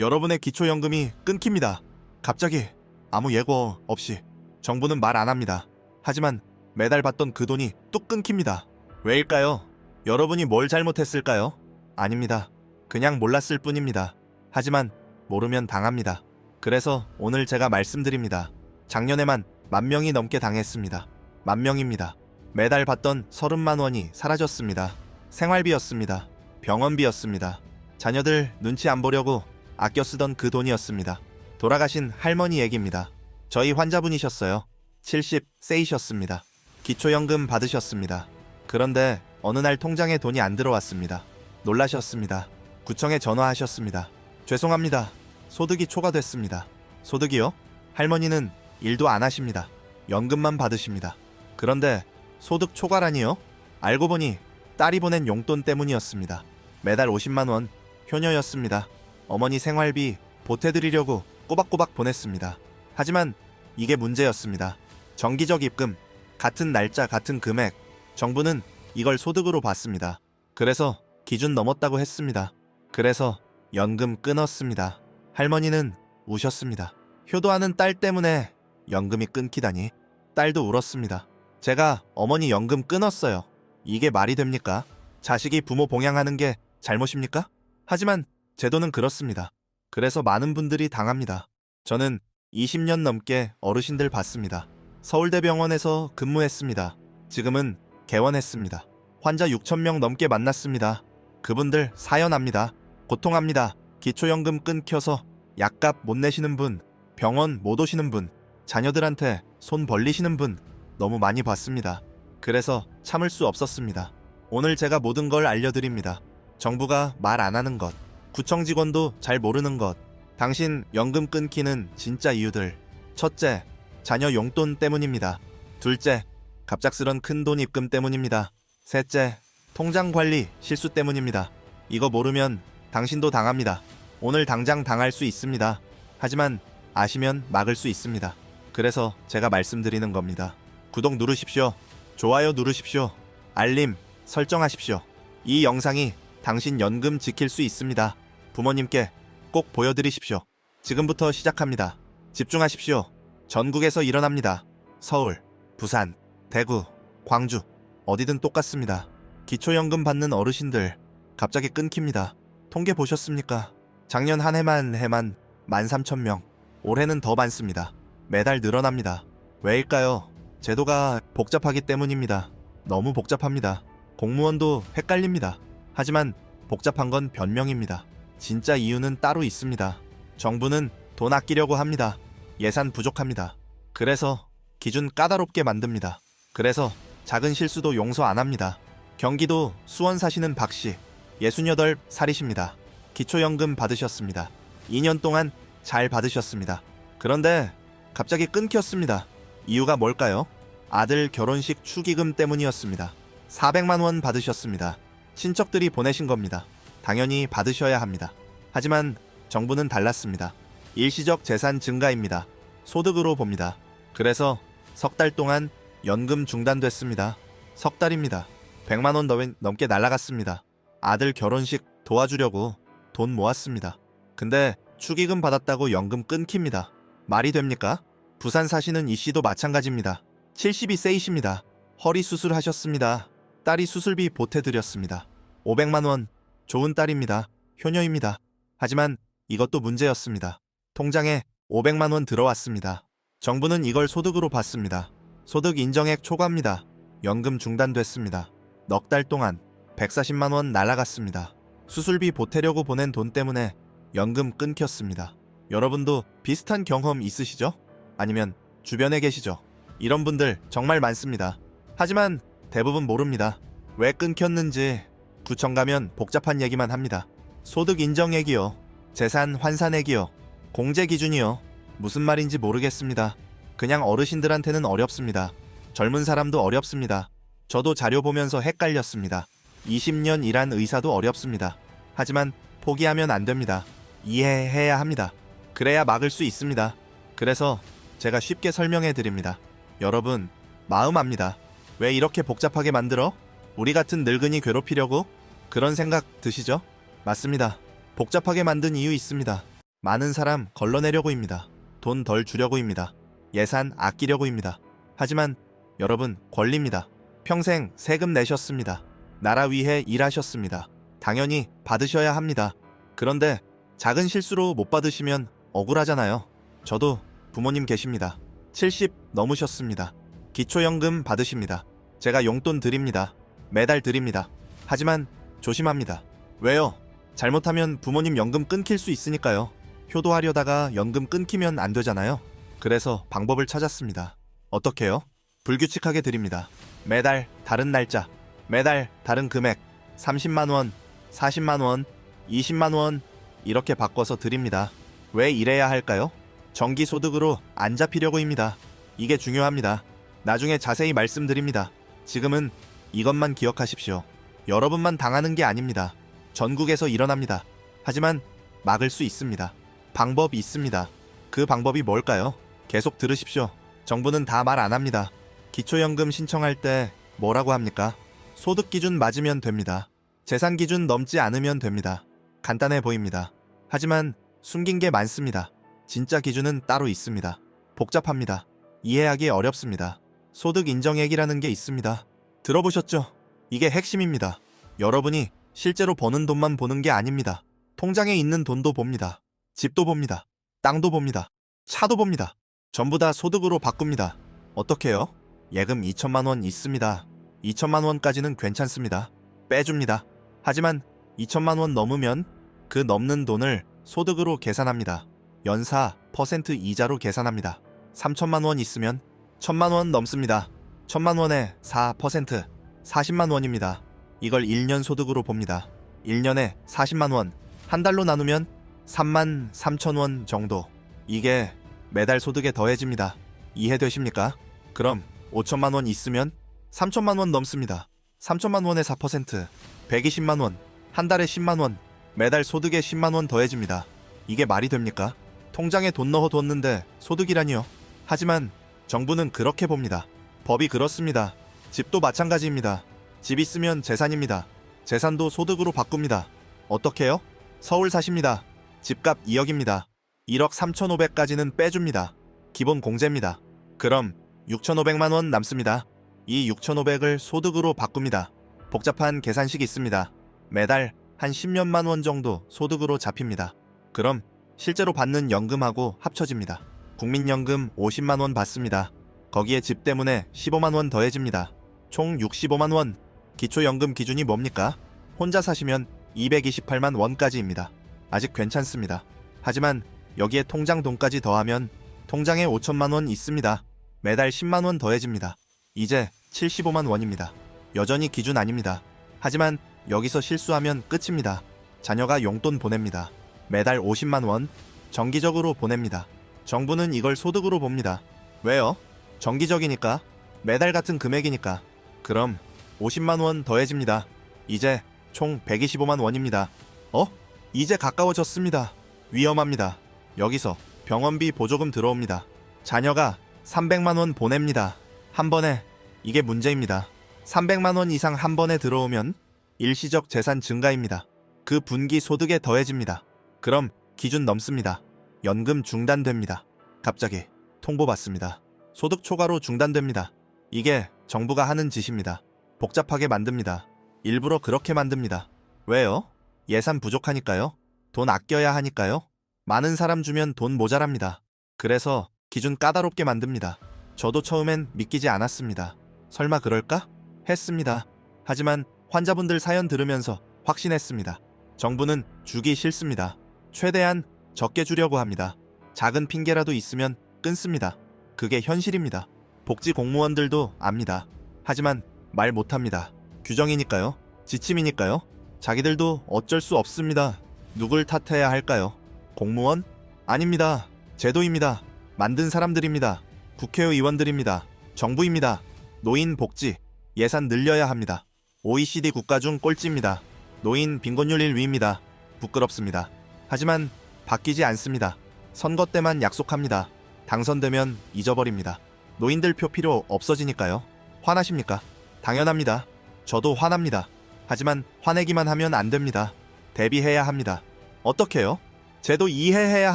여러분의 기초연금이 끊깁니다. 갑자기 아무 예고 없이 정부는 말 안 합니다. 하지만 매달 받던 그 돈이 뚝 끊깁니다. 왜일까요? 여러분이 뭘 잘못했을까요? 아닙니다. 그냥 몰랐을 뿐입니다. 하지만 모르면 당합니다. 그래서 오늘 제가 말씀드립니다. 작년에만 만 명이 넘게 당했습니다. 만 명입니다. 매달 받던 30만 원이 사라졌습니다. 생활비였습니다. 병원비였습니다. 자녀들 눈치 안 보려고 아껴 쓰던 그 돈이었습니다. 돌아가신 할머니 얘기입니다. 저희 환자분이셨어요. 70 세이셨습니다. 기초연금 받으셨습니다. 그런데 어느 날 통장에 돈이 안 들어왔습니다. 놀라셨습니다. 구청에 전화하셨습니다. 죄송합니다. 소득이 초과됐습니다. 소득이요? 할머니는 일도 안 하십니다. 연금만 받으십니다. 그런데 소득 초과라니요? 알고 보니 딸이 보낸 용돈 때문이었습니다. 매달 50만 원 효녀였습니다. 어머니 생활비 보태드리려고 꼬박꼬박 보냈습니다. 하지만 이게 문제였습니다. 정기적 입금, 같은 날짜 같은 금액, 정부는 이걸 소득으로 봤습니다. 그래서 기준 넘었다고 했습니다. 그래서 연금 끊었습니다. 할머니는 우셨습니다. 효도하는 딸 때문에 연금이 끊기다니 딸도 울었습니다. 제가 어머니 연금 끊었어요. 이게 말이 됩니까? 자식이 부모 봉양하는 게 잘못입니까? 하지만 제도는 그렇습니다. 그래서 많은 분들이 당합니다. 저는 20년 넘게 어르신들 봤습니다. 서울대병원에서 근무했습니다. 지금은 개원했습니다. 환자 6천명 넘게 만났습니다. 그분들 사연합니다. 고통합니다. 기초연금 끊겨서 약값 못 내시는 분, 병원 못 오시는 분, 자녀들한테 손 벌리시는 분 너무 많이 봤습니다. 그래서 참을 수 없었습니다. 오늘 제가 모든 걸 알려드립니다. 정부가 말 안 하는 것, 구청 직원도 잘 모르는 것, 당신 연금 끊기는 진짜 이유들. 첫째, 자녀 용돈 때문입니다. 둘째, 갑작스런 큰 돈 입금 때문입니다. 셋째, 통장 관리 실수 때문입니다. 이거 모르면 당신도 당합니다. 오늘 당장 당할 수 있습니다. 하지만 아시면 막을 수 있습니다. 그래서 제가 말씀드리는 겁니다. 구독 누르십시오. 좋아요 누르십시오. 알림 설정하십시오. 이 영상이 당신 연금 지킬 수 있습니다. 부모님께 꼭 보여드리십시오. 지금부터 시작합니다. 집중하십시오. 전국에서 일어납니다. 서울, 부산, 대구, 광주, 어디든 똑같습니다. 기초연금 받는 어르신들 갑자기 끊깁니다. 통계 보셨습니까? 작년 한 해만 해만 13,000명, 올해는 더 많습니다. 매달 늘어납니다. 왜일까요? 제도가 복잡하기 때문입니다. 너무 복잡합니다. 공무원도 헷갈립니다. 하지만 복잡한 건 변명입니다. 진짜 이유는 따로 있습니다. 정부는 돈 아끼려고 합니다. 예산 부족합니다. 그래서 기준 까다롭게 만듭니다. 그래서 작은 실수도 용서 안 합니다. 경기도 수원 사시는 박 씨, 68살이십니다. 기초연금 받으셨습니다. 2년 동안 잘 받으셨습니다. 그런데 갑자기 끊겼습니다. 이유가 뭘까요? 아들 결혼식 축의금 때문이었습니다. 400만 원 받으셨습니다. 친척들이 보내신 겁니다. 당연히 받으셔야 합니다. 하지만 정부는 달랐습니다. 일시적 재산 증가입니다. 소득으로 봅니다. 그래서 석 달 동안 연금 중단됐습니다. 석 달입니다. 100만 원 넘- 넘게 날라갔습니다. 아들 결혼식 도와주려고 돈 모았습니다. 근데 축의금 받았다고 연금 끊깁니다. 말이 됩니까? 부산 사시는 이 씨도 마찬가지입니다. 72세이십니다. 허리 수술하셨습니다. 딸이 수술비 보태드렸습니다. 500만 원. 좋은 딸입니다. 효녀입니다. 하지만 이것도 문제였습니다. 통장에 500만 원 들어왔습니다. 정부는 이걸 소득으로 봤습니다. 소득 인정액 초과입니다. 연금 중단됐습니다. 넉 달 동안 140만 원 날아갔습니다. 수술비 보태려고 보낸 돈 때문에 연금 끊겼습니다. 여러분도 비슷한 경험 있으시죠? 아니면 주변에 계시죠? 이런 분들 정말 많습니다. 하지만 대부분 모릅니다. 왜 끊겼는지 구청 가면 복잡한 얘기만 합니다. 소득 인정액이요. 재산 환산액이요. 공제 기준이요. 무슨 말인지 모르겠습니다. 그냥 어르신들한테는 어렵습니다. 젊은 사람도 어렵습니다. 저도 자료 보면서 헷갈렸습니다. 20년 일한 의사도 어렵습니다. 하지만 포기하면 안 됩니다. 이해해야 합니다. 그래야 막을 수 있습니다. 그래서 제가 쉽게 설명해 드립니다. 여러분, 마음 압니다. 왜 이렇게 복잡하게 만들어? 우리 같은 늙은이 괴롭히려고? 그런 생각 드시죠? 맞습니다. 복잡하게 만든 이유 있습니다. 많은 사람 걸러내려고입니다. 돈 덜 주려고입니다. 예산 아끼려고입니다. 하지만 여러분 권리입니다. 평생 세금 내셨습니다. 나라 위해 일하셨습니다. 당연히 받으셔야 합니다. 그런데 작은 실수로 못 받으시면 억울하잖아요. 저도 부모님 계십니다. 70 넘으셨습니다. 기초연금 받으십니다. 제가 용돈 드립니다. 매달 드립니다. 하지만 조심합니다. 왜요? 잘못하면 부모님 연금 끊길 수 있으니까요. 효도하려다가 연금 끊기면 안 되잖아요. 그래서 방법을 찾았습니다. 어떻게요? 불규칙하게 드립니다. 매달 다른 날짜, 매달 다른 금액, 30만 원, 40만 원, 20만 원, 이렇게 바꿔서 드립니다. 왜 이래야 할까요? 정기 소득으로 안 잡히려고입니다. 이게 중요합니다. 나중에 자세히 말씀드립니다. 지금은 이것만 기억하십시오. 여러분만 당하는 게 아닙니다. 전국에서 일어납니다. 하지만 막을 수 있습니다. 방법이 있습니다. 그 방법이 뭘까요? 계속 들으십시오. 정부는 다 말 안 합니다. 기초연금 신청할 때 뭐라고 합니까? 소득 기준 맞으면 됩니다. 재산 기준 넘지 않으면 됩니다. 간단해 보입니다. 하지만 숨긴 게 많습니다. 진짜 기준은 따로 있습니다. 복잡합니다. 이해하기 어렵습니다. 소득 인정액이라는 게 있습니다. 들어보셨죠? 이게 핵심입니다. 여러분이 실제로 버는 돈만 보는 게 아닙니다. 통장에 있는 돈도 봅니다. 집도 봅니다. 땅도 봅니다. 차도 봅니다. 전부 다 소득으로 바꿉니다. 어떻게요? 예금 2천만 원 있습니다. 2천만 원까지는 괜찮습니다. 빼줍니다. 하지만 2천만 원 넘으면 그 넘는 돈을 소득으로 계산합니다. 연사 퍼센트 이자로 계산합니다. 3천만 원 있으면 1천만 원 넘습니다. 1천만 원에 4% 40만 원입니다. 이걸 1년 소득으로 봅니다. 1년에 40만 원, 한 달로 나누면 3만 3천 원 정도. 이게 매달 소득에 더해집니다. 이해되십니까? 그럼 5천만 원 있으면 3천만 원 넘습니다. 3천만 원에 4%, 120만 원, 한 달에 10만 원, 매달 소득에 10만 원 더해집니다. 이게 말이 됩니까? 통장에 돈 넣어 뒀는데 소득이라니요. 하지만 정부는 그렇게 봅니다. 법이 그렇습니다. 집도 마찬가지입니다. 집 있으면 재산입니다. 재산도 소득으로 바꿉니다. 어떻게요? 서울 사십니다. 집값 2억입니다. 1억 3,500까지는 빼줍니다. 기본 공제입니다. 그럼 6,500만 원 남습니다. 이 6,500을 소득으로 바꿉니다. 복잡한 계산식이 있습니다. 매달 한 10년만 원 정도 소득으로 잡힙니다. 그럼 실제로 받는 연금하고 합쳐집니다. 국민연금 50만 원 받습니다. 거기에 집 때문에 15만 원 더해집니다. 총 65만 원. 기초연금 기준이 뭡니까? 혼자 사시면 228만 원까지입니다. 아직 괜찮습니다. 하지만 여기에 통장 돈까지 더하면 통장에 5천만 원 있습니다. 매달 10만 원 더해집니다. 이제 75만 원입니다. 여전히 기준 아닙니다. 하지만 여기서 실수하면 끝입니다. 자녀가 용돈 보냅니다. 매달 50만 원 정기적으로 보냅니다. 정부는 이걸 소득으로 봅니다. 왜요? 정기적이니까 매달 같은 금액이니까. 그럼 50만 원 더해집니다. 이제 총 125만 원입니다. 어? 이제 가까워졌습니다. 위험합니다. 여기서 병원비 보조금 들어옵니다. 자녀가 300만 원 보냅니다. 한 번에 이게 문제입니다. 300만 원 이상 한 번에 들어오면 일시적 재산 증가입니다. 그 분기 소득에 더해집니다. 그럼 기준 넘습니다. 연금 중단됩니다. 갑자기 통보받습니다. 소득 초과로 중단됩니다. 이게 정부가 하는 짓입니다. 복잡하게 만듭니다. 일부러 그렇게 만듭니다. 왜요? 예산 부족하니까요? 돈 아껴야 하니까요? 많은 사람 주면 돈 모자랍니다. 그래서 기준 까다롭게 만듭니다. 저도 처음엔 믿기지 않았습니다. 설마 그럴까? 했습니다. 하지만 환자분들 사연 들으면서 확신했습니다. 정부는 주기 싫습니다. 최대한 적게 주려고 합니다. 작은 핑계라도 있으면 끊습니다. 그게 현실입니다. 복지 공무원들도 압니다. 하지만 말 못합니다. 규정이니까요. 지침이니까요. 자기들도 어쩔 수 없습니다. 누굴 탓해야 할까요? 공무원? 아닙니다. 제도입니다. 만든 사람들입니다. 국회의원들입니다. 정부입니다. 노인 복지, 예산 늘려야 합니다. OECD 국가 중 꼴찌입니다. 노인 빈곤율 1위입니다. 부끄럽습니다. 하지만 바뀌지 않습니다. 선거 때만 약속합니다. 당선되면 잊어버립니다. 노인들 표 필요 없어지니까요. 화나십니까? 당연합니다. 저도 화납니다. 하지만 화내기만 하면 안 됩니다. 대비해야 합니다. 어떻게요? 제도 이해해야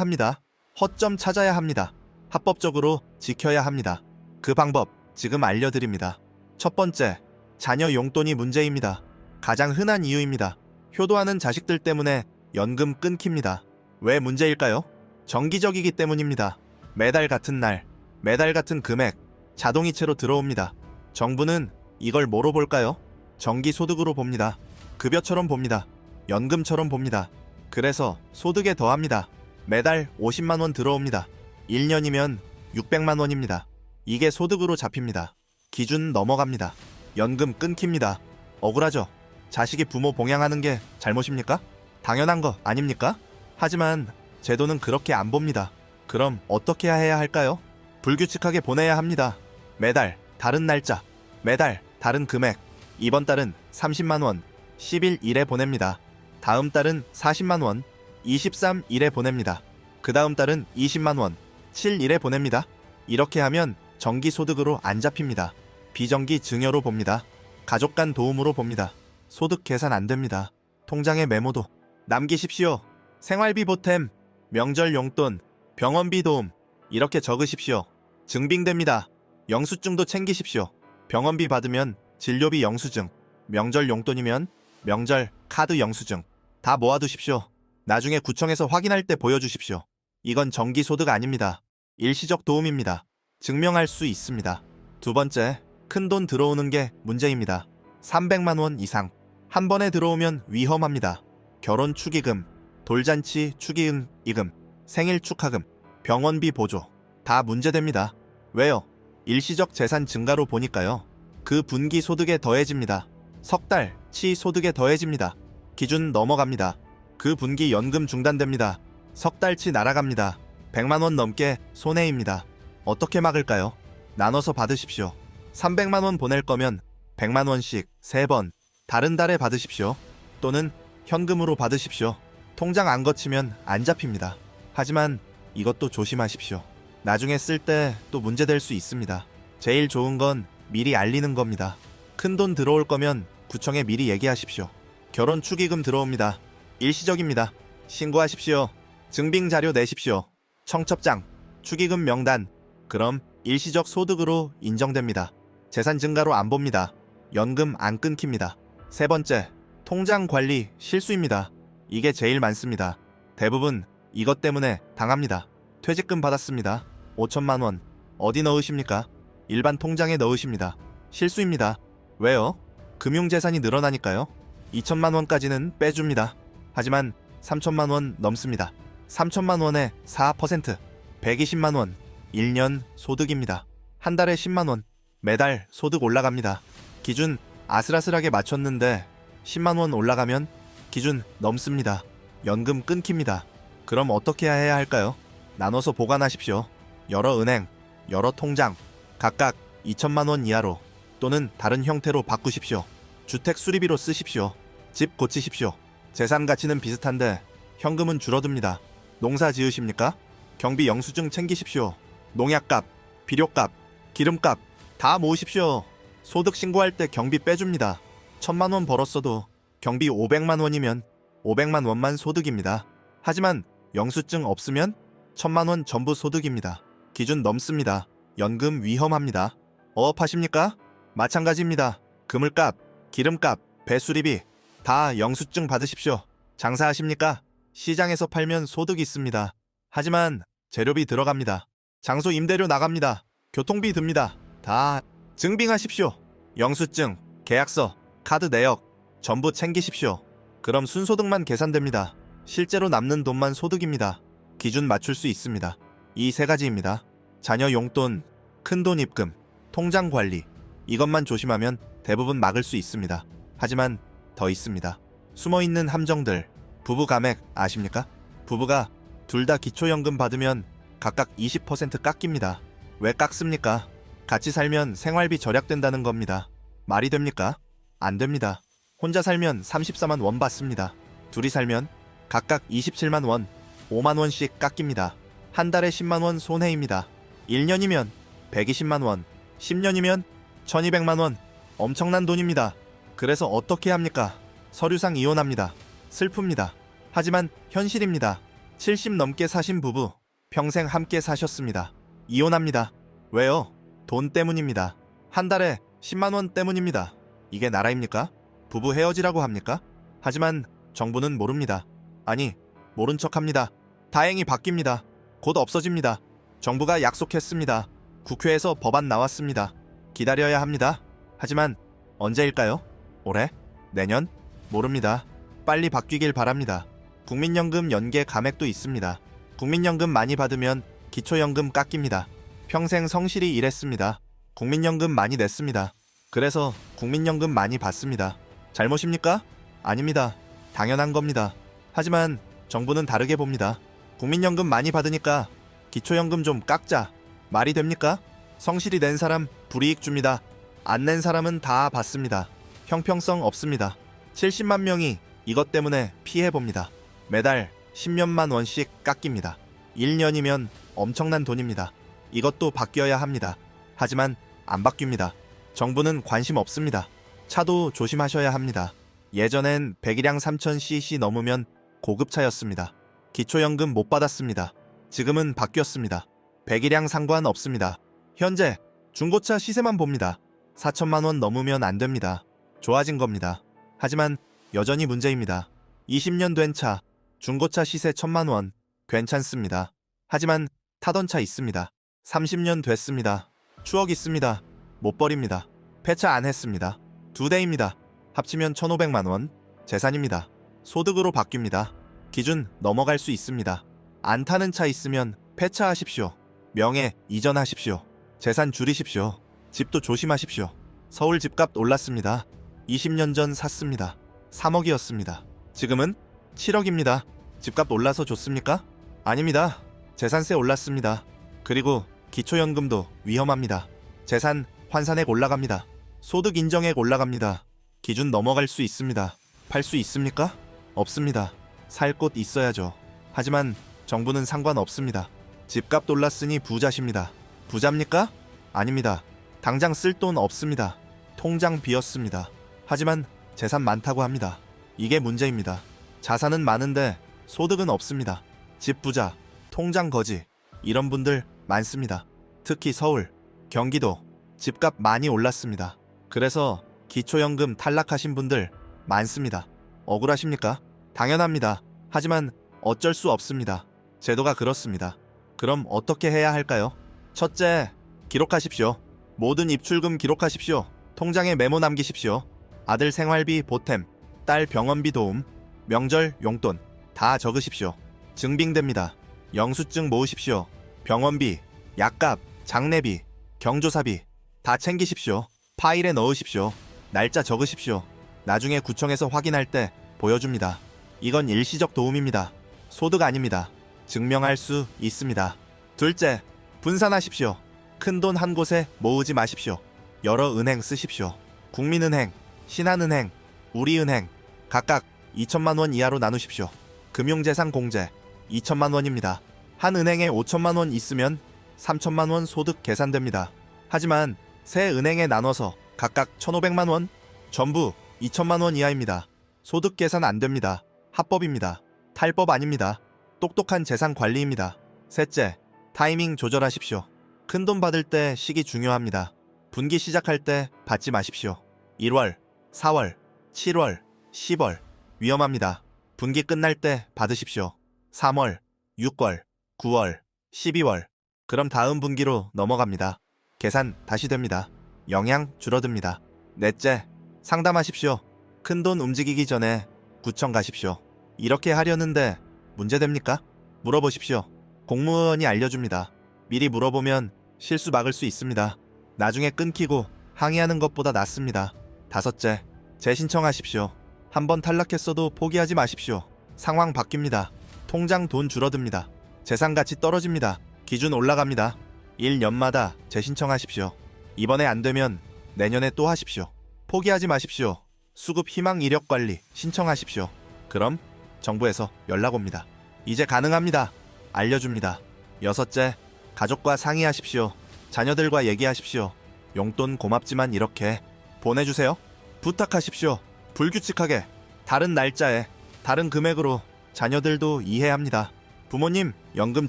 합니다. 허점 찾아야 합니다. 합법적으로 지켜야 합니다. 그 방법 지금 알려드립니다. 첫 번째, 자녀 용돈이 문제입니다. 가장 흔한 이유입니다. 효도하는 자식들 때문에 연금 끊깁니다. 왜 문제일까요? 정기적이기 때문입니다. 매달 같은 날, 매달 같은 금액, 자동이체로 들어옵니다. 정부는 이걸 뭐로 볼까요? 정기소득으로 봅니다. 급여처럼 봅니다. 연금처럼 봅니다. 그래서 소득에 더합니다. 매달 50만 원 들어옵니다. 1년이면 600만 원입니다. 이게 소득으로 잡힙니다. 기준 넘어갑니다. 연금 끊깁니다. 억울하죠? 자식이 부모 봉양하는 게 잘못입니까? 당연한 거 아닙니까? 하지만 제도는 그렇게 안 봅니다. 그럼 어떻게 해야 할까요? 불규칙하게 보내야 합니다. 매달 다른 날짜, 매달 다른 금액. 이번 달은 30만 원, 10일 일에 보냅니다. 다음 달은 40만 원, 23일에 보냅니다. 그 다음 달은 20만 원, 7일에 보냅니다. 이렇게 하면 정기 소득으로 안 잡힙니다. 비정기 증여로 봅니다. 가족 간 도움으로 봅니다. 소득 계산 안 됩니다. 통장에 메모도 남기십시오. 생활비 보탬, 명절 용돈, 병원비 도움 이렇게 적으십시오. 증빙됩니다. 영수증도 챙기십시오. 병원비 받으면 진료비 영수증, 명절 용돈이면 명절 카드 영수증 다 모아두십시오. 나중에 구청에서 확인할 때 보여주십시오. 이건 정기 소득 아닙니다. 일시적 도움입니다. 증명할 수 있습니다. 두 번째, 큰 돈 들어오는 게 문제입니다. 300만 원 이상. 한 번에 들어오면 위험합니다. 결혼 축의금, 돌잔치 축의금, 이금, 생일 축하금, 병원비 보조. 다 문제됩니다. 왜요? 일시적 재산 증가로 보니까요. 그 분기 소득에 더해집니다. 석 달, 치 소득에 더해집니다. 기준 넘어갑니다. 그 분기 연금 중단됩니다. 석 달치 날아갑니다. 100만 원 넘게 손해입니다. 어떻게 막을까요? 나눠서 받으십시오. 300만 원 보낼 거면 100만 원씩 3번 다른 달에 받으십시오. 또는 현금으로 받으십시오. 통장 안 거치면 안 잡힙니다. 하지만 이것도 조심하십시오. 나중에 쓸 때 또 문제될 수 있습니다. 제일 좋은 건 미리 알리는 겁니다. 큰 돈 들어올 거면 구청에 미리 얘기하십시오. 결혼 축의금 들어옵니다. 일시적입니다. 신고하십시오. 증빙 자료 내십시오. 청첩장, 축의금 명단. 그럼 일시적 소득으로 인정됩니다. 재산 증가로 안 봅니다. 연금 안 끊깁니다. 세 번째, 통장 관리 실수입니다. 이게 제일 많습니다. 대부분 이것 때문에 당합니다. 퇴직금 받았습니다. 5천만 원. 어디 넣으십니까? 일반 통장에 넣으십니다. 실수입니다. 왜요? 금융재산이 늘어나니까요. 2천만 원까지는 빼줍니다. 하지만 3천만 원 넘습니다. 3천만 원에 4%, 120만 원, 1년 소득입니다. 한 달에 10만 원, 매달 소득 올라갑니다. 기준 아슬아슬하게 맞췄는데 10만 원 올라가면 기준 넘습니다. 연금 끊깁니다. 그럼 어떻게 해야 할까요? 나눠서 보관하십시오. 여러 은행, 여러 통장, 각각 2천만 원 이하로 또는 다른 형태로 바꾸십시오. 주택 수리비로 쓰십시오. 집 고치십시오. 재산 가치는 비슷한데 현금은 줄어듭니다. 농사 지으십니까? 경비 영수증 챙기십시오. 농약값, 비료값, 기름값 다 모으십시오. 소득 신고할 때 경비 빼줍니다. 천만 원 벌었어도 경비 500만 원이면 500만 원만 소득입니다. 하지만 영수증 없으면 천만 원 전부 소득입니다. 기준 넘습니다. 연금 위험합니다. 어업하십니까? 마찬가지입니다. 그물값, 기름값, 배수리비 다 영수증 받으십시오. 장사하십니까? 시장에서 팔면 소득 있습니다. 하지만 재료비 들어갑니다. 장소 임대료 나갑니다. 교통비 듭니다. 다 증빙하십시오. 영수증, 계약서, 카드 내역 전부 챙기십시오. 그럼 순소득만 계산됩니다. 실제로 남는 돈만 소득입니다. 기준 맞출 수 있습니다. 이 세 가지입니다. 자녀 용돈, 큰돈 입금, 통장 관리. 이것만 조심하면 대부분 막을 수 있습니다. 하지만 더 있습니다. 숨어 있는 함정들. 부부 감액 아십니까? 부부가 둘 다 기초연금 받으면 각각 20% 깎입니다. 왜 깎습니까? 같이 살면 생활비 절약된다는 겁니다. 말이 됩니까? 안 됩니다. 혼자 살면 34만 원 받습니다. 둘이 살면 각각 27만 원, 5만 원씩 깎입니다. 한 달에 10만 원 손해입니다. 1년이면 120만 원, 10년이면 1200만 원. 엄청난 돈입니다. 그래서 어떻게 합니까? 서류상 이혼합니다. 슬픕니다. 하지만 현실입니다. 70 넘게 사신 부부 평생 함께 사셨습니다. 이혼합니다. 왜요? 돈 때문입니다. 한 달에 10만 원 때문입니다. 이게 나라입니까? 부부 헤어지라고 합니까? 하지만 정부는 모릅니다. 아니, 모른 척 합니다. 다행히 바뀝니다. 곧 없어집니다. 정부가 약속했습니다. 국회에서 법안 나왔습니다. 기다려야 합니다. 하지만 언제일까요? 올해? 내년? 모릅니다. 빨리 바뀌길 바랍니다. 국민연금 연계 감액도 있습니다. 국민연금 많이 받으면 기초연금 깎입니다. 평생 성실히 일했습니다. 국민연금 많이 냈습니다. 그래서 국민연금 많이 받습니다. 잘못입니까? 아닙니다. 당연한 겁니다. 하지만 정부는 다르게 봅니다. 국민연금 많이 받으니까 기초연금 좀 깎자. 말이 됩니까? 성실히 낸 사람 불이익 줍니다. 안 낸 사람은 다 받습니다. 형평성 없습니다. 70만 명이 이것 때문에 피해 봅니다. 매달 10몇만 원씩 깎입니다. 1년이면 엄청난 돈입니다. 이것도 바뀌어야 합니다. 하지만 안 바뀝니다. 정부는 관심 없습니다. 차도 조심하셔야 합니다. 예전엔 100이량 3000cc 넘으면 고급차였습니다. 기초연금 못 받았습니다. 지금은 바뀌었습니다. 100이량 상관 없습니다. 현재 중고차 시세만 봅니다. 4천만 원 넘으면 안 됩니다. 좋아진 겁니다. 하지만 여전히 문제입니다. 20년 된 차, 중고차 시세 1천만 원, 괜찮습니다. 하지만 타던 차 있습니다. 30년 됐습니다. 추억 있습니다. 못 버립니다. 폐차 안 했습니다. 두 대입니다. 합치면 1,500만 원. 재산입니다. 소득으로 바뀝니다. 기준 넘어갈 수 있습니다. 안 타는 차 있으면 폐차하십시오. 명예 이전하십시오. 재산 줄이십시오. 집도 조심하십시오. 서울 집값 올랐습니다. 20년 전 샀습니다. 3억이었습니다. 지금은 7억입니다. 집값 올라서 좋습니까? 아닙니다. 재산세 올랐습니다. 그리고 기초연금도 위험합니다. 재산 환산액 올라갑니다. 소득 인정액 올라갑니다. 기준 넘어갈 수 있습니다. 팔 수 있습니까? 없습니다. 살 곳 있어야죠. 하지만 정부는 상관없습니다. 집값 올랐으니 부자십니다. 부자입니까? 아닙니다. 당장 쓸 돈 없습니다. 통장 비었습니다. 하지만 재산 많다고 합니다. 이게 문제입니다. 자산은 많은데 소득은 없습니다. 집 부자, 통장 거지, 이런 분들 많습니다. 특히 서울, 경기도, 집값 많이 올랐습니다. 그래서 기초연금 탈락하신 분들 많습니다. 억울하십니까? 당연합니다. 하지만 어쩔 수 없습니다. 제도가 그렇습니다. 그럼 어떻게 해야 할까요? 첫째, 기록하십시오. 모든 입출금 기록하십시오. 통장에 메모 남기십시오. 아들 생활비 보탬, 딸 병원비 도움, 명절 용돈 다 적으십시오. 증빙됩니다. 영수증 모으십시오. 병원비, 약값, 장례비, 경조사비 다 챙기십시오. 파일에 넣으십시오. 날짜 적으십시오. 나중에 구청에서 확인할 때 보여줍니다. 이건 일시적 도움입니다. 소득 아닙니다. 증명할 수 있습니다. 둘째, 분산하십시오. 큰 돈 한 곳에 모으지 마십시오. 여러 은행 쓰십시오. 국민은행, 신한은행, 우리은행 각각 2천만 원 이하로 나누십시오. 금융재산 공제 2천만 원입니다. 한 은행에 5천만 원 있으면 3천만 원 소득 계산됩니다. 하지만 세 은행에 나눠서 각각 1,500만 원, 전부 2천만 원 이하입니다. 소득 계산 안 됩니다. 합법입니다. 탈법 아닙니다. 똑똑한 재산 관리입니다. 셋째, 타이밍 조절하십시오. 큰 돈 받을 때 시기 중요합니다. 분기 시작할 때 받지 마십시오. 1월, 4월, 7월, 10월 위험합니다. 분기 끝날 때 받으십시오. 3월, 6월, 9월, 12월 그럼 다음 분기로 넘어갑니다. 계산 다시 됩니다. 영양 줄어듭니다. 넷째, 상담하십시오. 큰 돈 움직이기 전에 구청 가십시오. 이렇게 하려는데 문제됩니까? 물어보십시오. 공무원이 알려줍니다. 미리 물어보면 실수 막을 수 있습니다. 나중에 끊기고 항의하는 것보다 낫습니다. 다섯째, 재신청하십시오. 한번 탈락했어도 포기하지 마십시오. 상황 바뀝니다. 통장 돈 줄어듭니다. 재산 가치 떨어집니다. 기준 올라갑니다. 1년마다 재신청하십시오. 이번에 안 되면 내년에 또 하십시오. 포기하지 마십시오. 수급 희망 이력 관리 신청하십시오. 그럼 정부에서 연락 옵니다. 이제 가능합니다. 알려줍니다. 여섯째, 가족과 상의하십시오. 자녀들과 얘기하십시오. 용돈 고맙지만 이렇게 보내주세요. 부탁하십시오. 불규칙하게 다른 날짜에 다른 금액으로 자녀들도 이해합니다. 부모님 연금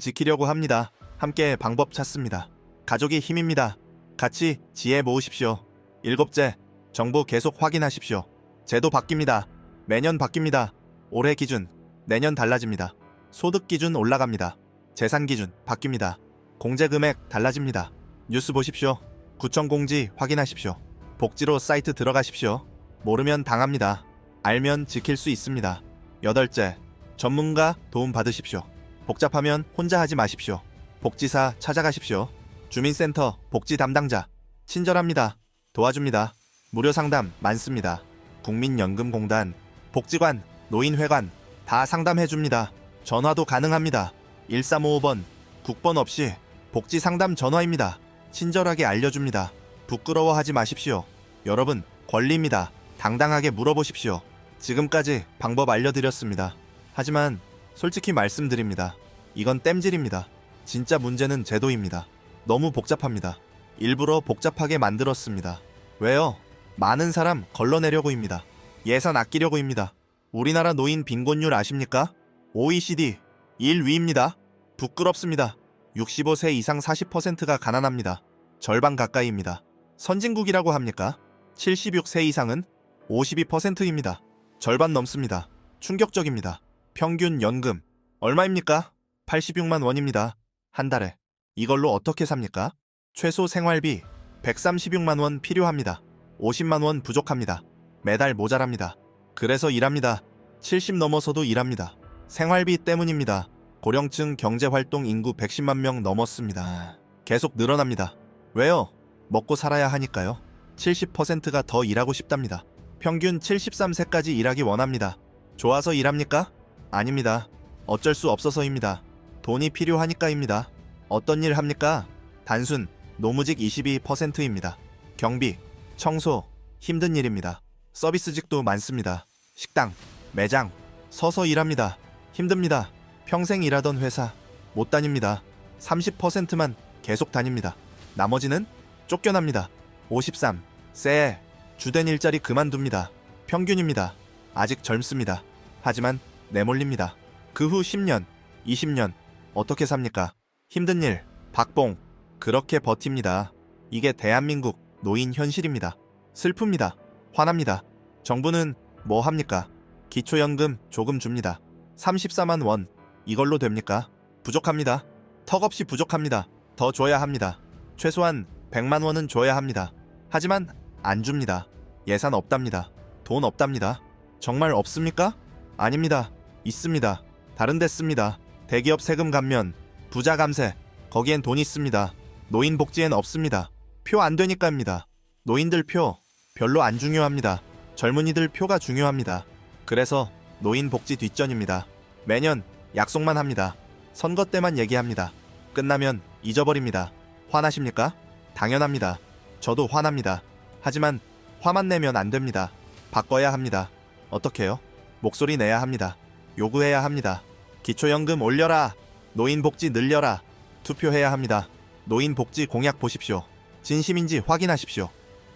지키려고 합니다. 함께 방법 찾습니다. 가족이 힘입니다. 같이 지혜 모으십시오. 일곱째, 정보 계속 확인하십시오. 제도 바뀝니다. 매년 바뀝니다. 올해 기준, 내년 달라집니다. 소득 기준 올라갑니다. 재산 기준 바뀝니다. 공제 금액 달라집니다. 뉴스 보십시오. 구청 공지 확인하십시오. 복지로 사이트 들어가십시오. 모르면 당합니다. 알면 지킬 수 있습니다. 여덟째, 전문가 도움 받으십시오. 복잡하면 혼자 하지 마십시오. 복지사 찾아가십시오. 주민센터 복지 담당자 친절합니다. 도와줍니다. 무료 상담 많습니다. 국민연금공단, 복지관, 노인회관 다 상담해 줍니다. 전화도 가능합니다. 1355번 국번 없이 복지 상담 전화입니다. 친절하게 알려줍니다. 부끄러워하지 마십시오. 여러분, 권리입니다. 당당하게 물어보십시오. 지금까지 방법 알려드렸습니다. 하지만 솔직히 말씀드립니다. 이건 땜질입니다. 진짜 문제는 제도입니다. 너무 복잡합니다. 일부러 복잡하게 만들었습니다. 왜요? 많은 사람 걸러내려고입니다. 예산 아끼려고입니다. 우리나라 노인 빈곤율 아십니까? OECD 1위입니다. 부끄럽습니다. 65세 이상 40%가 가난합니다. 절반 가까이입니다. 선진국이라고 합니까? 76세 이상은 52%입니다. 절반 넘습니다. 충격적입니다. 평균 연금 얼마입니까? 86만 원입니다. 한 달에. 이걸로 어떻게 삽니까? 최소 생활비 136만 원 필요합니다. 50만 원 부족합니다. 매달 모자랍니다. 그래서 일합니다. 70 넘어서도 일합니다. 생활비 때문입니다. 고령층 경제활동 인구 110만 명 넘었습니다. 계속 늘어납니다. 왜요? 먹고 살아야 하니까요. 70%가 더 일하고 싶답니다. 평균 73세까지 일하기 원합니다. 좋아서 일합니까? 아닙니다. 어쩔 수 없어서입니다. 돈이 필요하니까입니다. 어떤 일 합니까? 단순 노무직 22%입니다. 경비, 청소, 힘든 일입니다. 서비스직도 많습니다. 식당, 매장, 서서 일합니다. 힘듭니다. 평생 일하던 회사 못 다닙니다. 30%만 계속 다닙니다. 나머지는 쫓겨납니다. 53. 쎄. 주된 일자리 그만둡니다. 평균입니다. 아직 젊습니다. 하지만 내몰립니다. 그 후 10년, 20년 어떻게 삽니까? 힘든 일, 박봉 그렇게 버팁니다. 이게 대한민국 노인 현실입니다. 슬픕니다. 화납니다. 정부는 뭐 합니까? 기초연금 조금 줍니다. 34만 원. 이걸로 됩니까? 부족합니다. 턱없이 부족합니다. 더 줘야 합니다. 최소한 100만 원은 줘야 합니다. 하지만 안 줍니다. 예산 없답니다. 돈 없답니다. 정말 없습니까? 아닙니다. 있습니다. 다른 데 씁니다. 대기업 세금 감면, 부자 감세, 거기엔 돈 있습니다. 노인 복지엔 없습니다. 표 안 되니까입니다. 노인들 표 별로 안 중요합니다. 젊은이들 표가 중요합니다. 그래서 노인 복지 뒷전입니다. 매년 약속만 합니다. 선거 때만 얘기합니다. 끝나면 잊어버립니다. 화나십니까? 당연합니다. 저도 화납니다. 하지만 화만 내면 안 됩니다. 바꿔야 합니다. 어떻게요? 목소리 내야 합니다. 요구해야 합니다. 기초연금 올려라. 노인복지 늘려라. 투표해야 합니다. 노인복지 공약 보십시오. 진심인지 확인하십시오.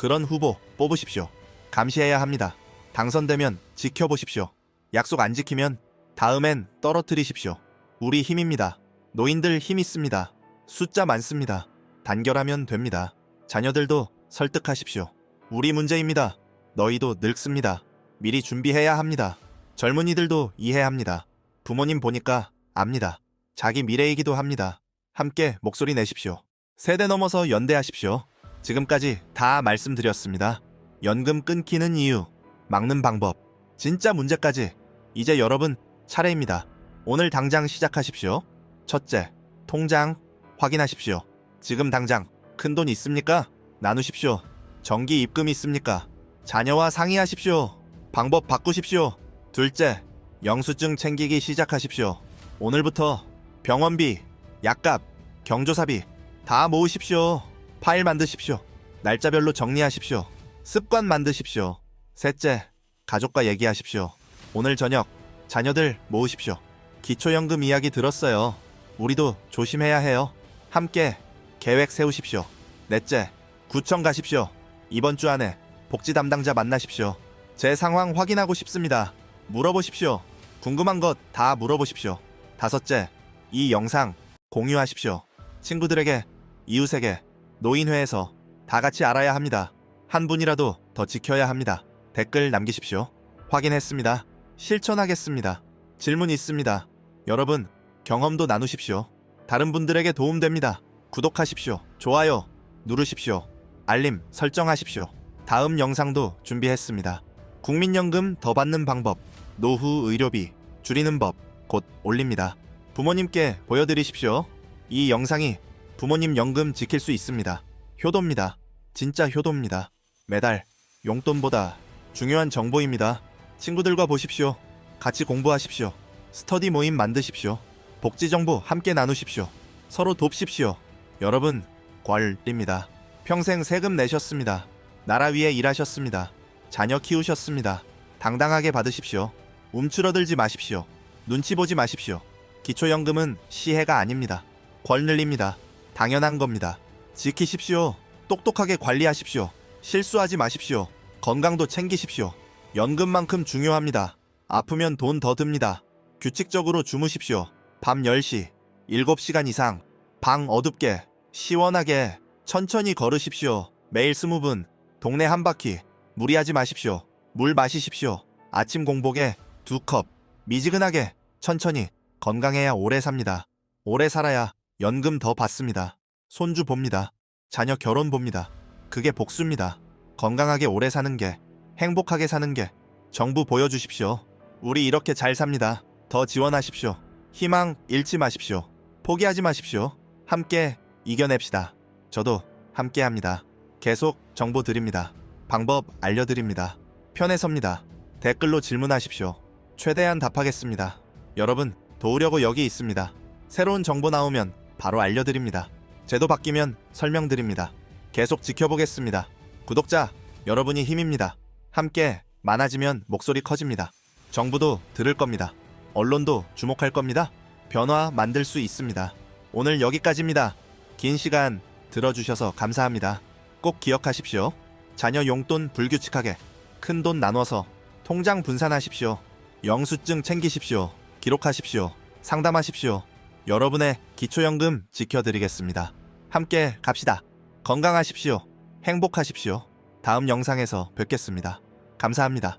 그런 후보 뽑으십시오. 감시해야 합니다. 당선되면 지켜보십시오. 약속 안 지키면 다음엔 떨어뜨리십시오. 우리 힘입니다. 노인들 힘 있습니다. 숫자 많습니다. 단결하면 됩니다. 자녀들도 설득하십시오. 우리 문제입니다. 너희도 늙습니다. 미리 준비해야 합니다. 젊은이들도 이해합니다. 부모님 보니까 압니다. 자기 미래이기도 합니다. 함께 목소리 내십시오. 세대 넘어서 연대하십시오. 지금까지 다 말씀드렸습니다. 연금 끊기는 이유, 막는 방법, 진짜 문제까지 이제 여러분 차례입니다. 오늘 당장 시작하십시오. 첫째, 통장 확인하십시오. 지금 당장 큰 돈 있습니까? 나누십시오. 정기 입금 있습니까? 자녀와 상의하십시오. 방법 바꾸십시오. 둘째, 영수증 챙기기 시작하십시오. 오늘부터 병원비, 약값, 경조사비 다 모으십시오. 파일 만드십시오. 날짜별로 정리하십시오. 습관 만드십시오. 셋째, 가족과 얘기하십시오. 오늘 저녁 자녀들 모으십시오. 기초연금 이야기 들었어요. 우리도 조심해야 해요. 함께 계획 세우십시오. 넷째, 구청 가십시오. 이번 주 안에 복지 담당자 만나십시오. 제 상황 확인하고 싶습니다. 물어보십시오. 궁금한 것 다 물어보십시오. 다섯째, 이 영상 공유하십시오. 친구들에게, 이웃에게, 노인회에서 다 같이 알아야 합니다. 한 분이라도 더 지켜야 합니다. 댓글 남기십시오. 확인했습니다. 실천하겠습니다. 질문 있습니다. 여러분, 경험도 나누십시오. 다른 분들에게 도움됩니다. 구독하십시오. 좋아요 누르십시오. 알림 설정하십시오. 다음 영상도 준비했습니다. 국민연금 더 받는 방법, 노후 의료비 줄이는 법 곧 올립니다. 부모님께 보여드리십시오. 이 영상이 부모님 연금 지킬 수 있습니다. 효도입니다. 진짜 효도입니다. 매달 용돈보다 중요한 정보입니다. 친구들과 보십시오. 같이 공부하십시오. 스터디 모임 만드십시오. 복지 정보 함께 나누십시오. 서로 돕십시오. 여러분, 괄입니다. 평생 세금 내셨습니다. 나라 위해 일하셨습니다. 자녀 키우셨습니다. 당당하게 받으십시오. 움츠러들지 마십시오. 눈치 보지 마십시오. 기초연금은 시혜가 아닙니다. 권능입니다. 당연한 겁니다. 지키십시오. 똑똑하게 관리하십시오. 실수하지 마십시오. 건강도 챙기십시오. 연금만큼 중요합니다. 아프면 돈 더 듭니다. 규칙적으로 주무십시오. 밤 10시, 7시간 이상, 방 어둡게, 시원하게, 천천히 걸으십시오. 매일 20분, 동네 한 바퀴, 무리하지 마십시오. 물 마시십시오. 아침 공복에 두 컵, 미지근하게, 천천히, 건강해야 오래 삽니다. 오래 살아야 연금 더 받습니다. 손주 봅니다. 자녀 결혼 봅니다. 그게 복수입니다. 건강하게 오래 사는 게, 행복하게 사는 게, 정부 보여주십시오. 우리 이렇게 잘 삽니다. 더 지원하십시오. 희망 잃지 마십시오. 포기하지 마십시오. 함께 이겨냅시다. 저도 함께 합니다. 계속 정보 드립니다. 방법 알려드립니다. 편에 섭니다. 댓글로 질문하십시오. 최대한 답하겠습니다. 여러분, 도우려고 여기 있습니다. 새로운 정보 나오면 바로 알려드립니다. 제도 바뀌면 설명드립니다. 계속 지켜보겠습니다. 구독자, 여러분이 힘입니다. 함께 많아지면 목소리 커집니다. 정부도 들을 겁니다. 언론도 주목할 겁니다. 변화 만들 수 있습니다. 오늘 여기까지입니다. 긴 시간 들어주셔서 감사합니다. 꼭 기억하십시오. 자녀 용돈 불규칙하게 큰 돈 나눠서 통장 분산하십시오. 영수증 챙기십시오. 기록하십시오. 상담하십시오. 여러분의 기초연금 지켜드리겠습니다. 함께 갑시다. 건강하십시오. 행복하십시오. 다음 영상에서 뵙겠습니다. 감사합니다.